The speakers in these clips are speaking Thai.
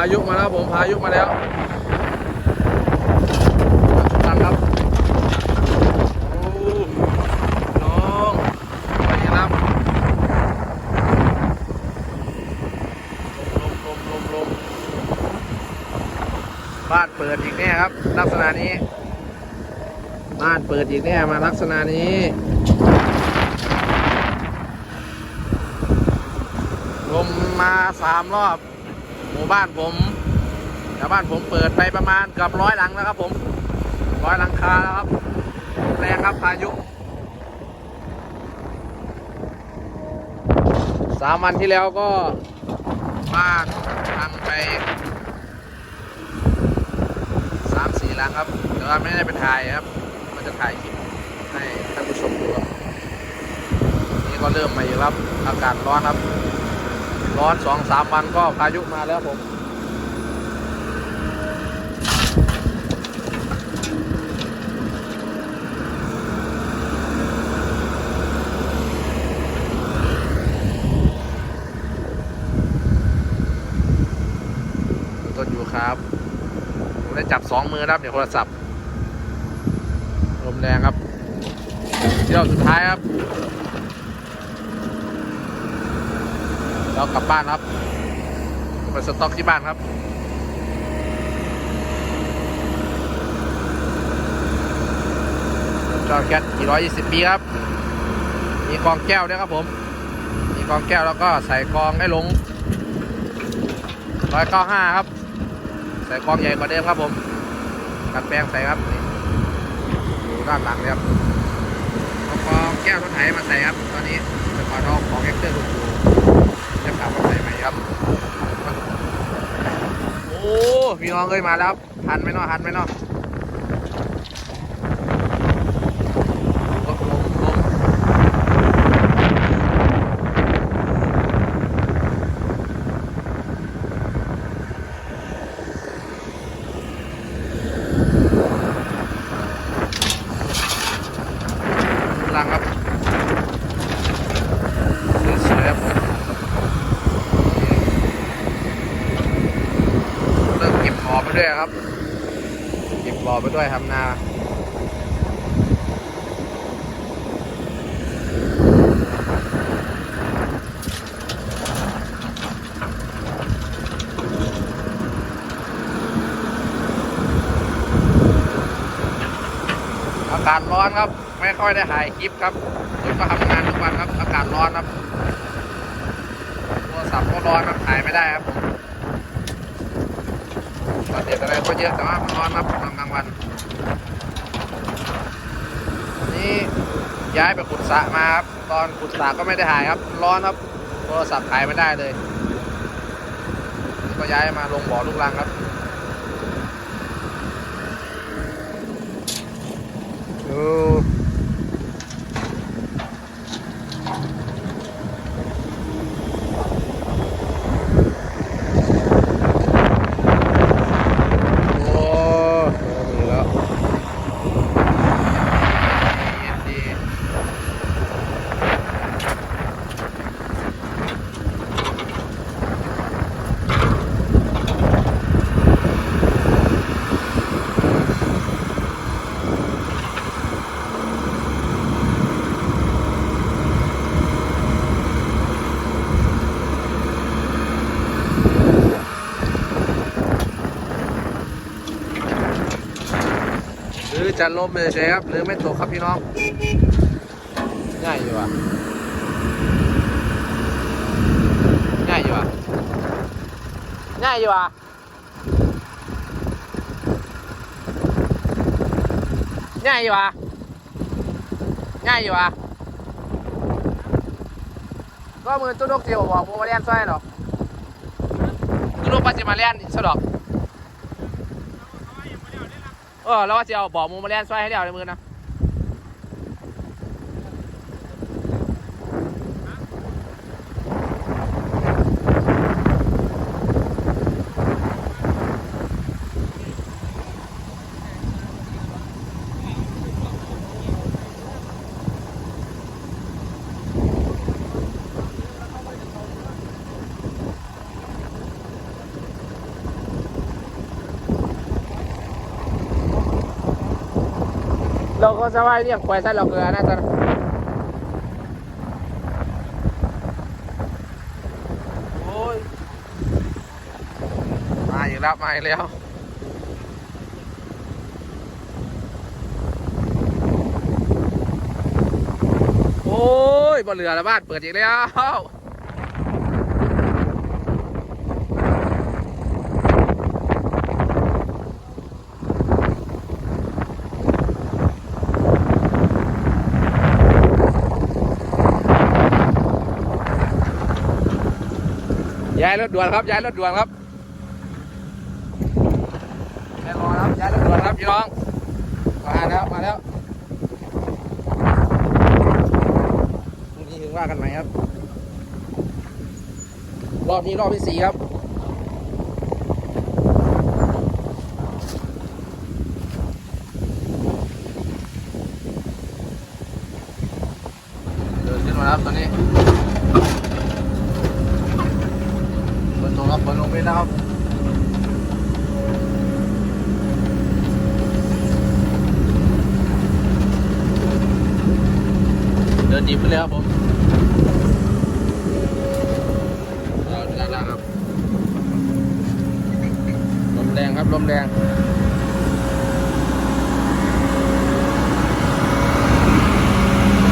ายุมาแล้วผมพายุมาแล้วตังครับโอ้น้องไปครับลมลมลมลมบ้านเปิดอีกแน่ครับ ลักษณะนี้ บ้านเปิดอีกแน่มาลักษณะนี้ลมมาสามรอบ มู่บ้านผมชาวบ้านผมเปิดไปประมาณเกือบร้อยหลังแล้วครับ ผมร้อยหลังคาแล้วครับแรงครับพายุสามวันที่แล้วก็บ้านพังไปสามสี่หลังครับแต่ว่าไม่ได้ไปถ่ายครับก็จะถ่ายคลิปให้ท่านผู้ชมดูครับนี่ก็เริ่มมาอยู่ครับ อากาศร้อนครับ ร้อนสองสามวันก็พายุมาแล้วผมต้นอยู่ครับ ผมได้จับสองมือครับเดี๋ยวโทรศัพท์ลมแรงครับเที่ยวสุดท้ายครับ เรากลับบ้านครับไปสต็อกที่บ้านครับจอแก๊ส420ปีครับ มีกองแก้วด้วยครับผม มีกองแก้วแล้วก็ใส่กองให้ลง 195 ครับ ใส่กองใหญ่กว่าเดิมครับผมกัดแปลงใส่ครับอยู่ด้านหลังเลยครับเอากองแก้วรถไถมาใส่ครับ ตอนนี้จะขอทองของแอคเตอร์ถูกๆ จะกลับมาใส่ใหมครับ โอ้พี่น้องเอ้ยมาแล้วครับทันไหมเนาะทันไหมเนาะลังครับสวยๆครับผม เริ่มเก็บหอไป ด้วยครับเก็บหอไปด้วยทำนาอากาศร้อนครับ ไม่ค่อยได้ถ่ายคลิปครับผมก็ทำงานทุกวันครับ อากาศร้อนครับโทรศัพท์ก็ร้อนครับถ่ายไม่ได้ครับผม ตอนเด็กอะไรก็เยอะแต่ว่ามันร้อนครับตอนกลางวันวันนี้ย้ายไปขุดสระมาครับตอนขุดสระก็ไม่ได้ถ่ายครับร้อนครับโทรศัพท์ถ่ายไม่ได้เลย ก็ย้ายมาลงบ่อลูกรังครับโอ้มีแล้วเย็นดี หรือ จะลมเฉยๆครับหรือไม่ตกครับพี่น้อง ง่ายอยู่อะง่ายอยู่อะง่ายอยู่อะง่ายอยู่อะง่ายอยู่อะก็มือตุ้นกเสียวบอกผมาเล่นซอยหรอกตุ้นกปัจจิมาเล่นสะดอก เออแล้วว่าจะเอาบอกมูมาเล่นช่วยให้เดียวในมือนะ เราก็สบายเรียกควายใส่เราเกลือนะจ๊ะโอ้ยมาอีกแล้วมาอีกแล้วโอ้ยบ่เหลือแล้วบ้านเปิดอีกแล้ว ย้ายรถด่วนครับย้ายรถด่วนครับไม่รอครับย้ายรถด่วนครับพี่น้องมาแล้วมาแล้วพรุ่งนี้ถึงว่ากันไหมครับ รอบนี้รอบที่สี่ครับเดินขึ้นมาครับตอนนี้ ฝนตก ครับฝนลงไปนะครับเดินดีไปเลยครับผมเราด้านล่างครับลมแรงครับลมแรง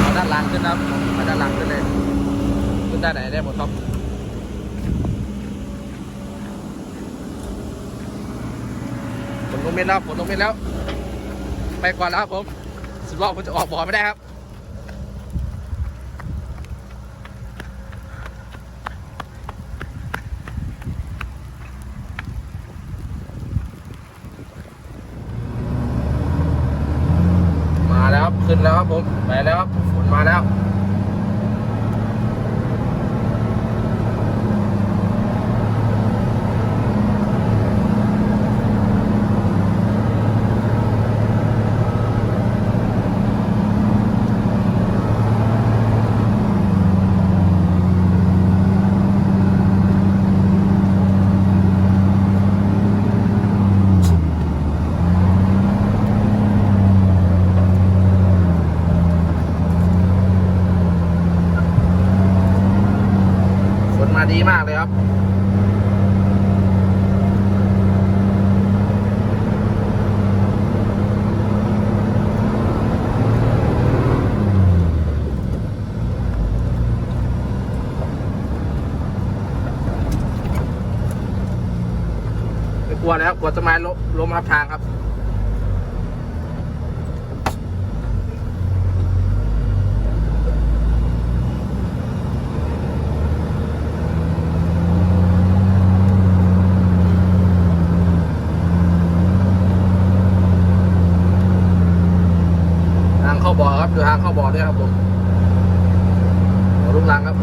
เอาด้านหล่างขึ้นนะครับมาด้านหล่างขึ้นเลยขึ้นด้านไหนได้หมดครับ ฝนลง เม็ดแล้วฝนลงเม็ดแล้ว ไปก่อนแล้วครับผมสุดว่าผมจะออกบ่อไม่ได้ครับมาแล้วครับขึ้นแล้วครับผม ไปแล้วครับฝนมาแล้ว ฝน มากเลยครับกลัวแล้วกลัวต้นไม้ล้มล้มทับทางครับ ทางเข้าบ่อครับ ดูทางเข้าบ่อด้วยครับผมบ่อลูกลังครับ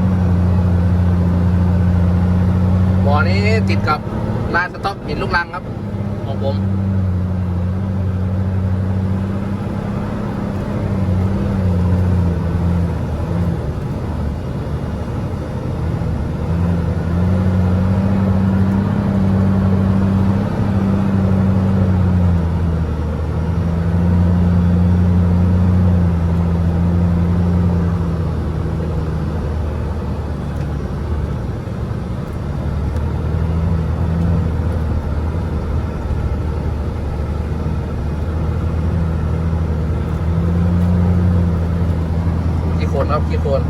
บ่อนี้ติดกับลานสต็อกหินลูกลังครับของผม คนครับกี่คน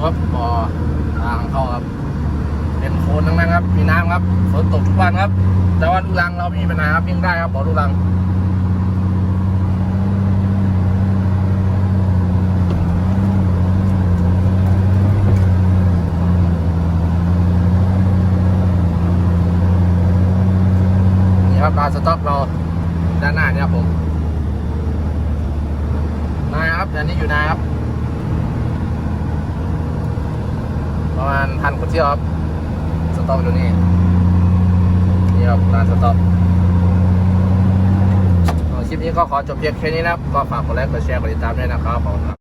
ครับบ่อทางเข้าครับ เป็นโคนทั้งนั้นครับ มีน้ำครับฝนตกทุกวันครับ แต่ว่าลูกรังเราไม่มีปัญหาครับวิ่งได้ครับบ่อลูกรัง นี่ครับร้าน สต็อกเราด้านหน้าเนี่ยครับผมนายครับอันนี้อยู่นายครับ ประมาณพันคนเที่ยวครับ สต็อกอยู่นี่นี่ครับร้านสต็อกคลิปนี้ก็ขอจบเพียงแค่นี้นะครับ ก็ฝากกดไลค์กดแชร์กดติดตามด้วยนะครับขอบคุณครับ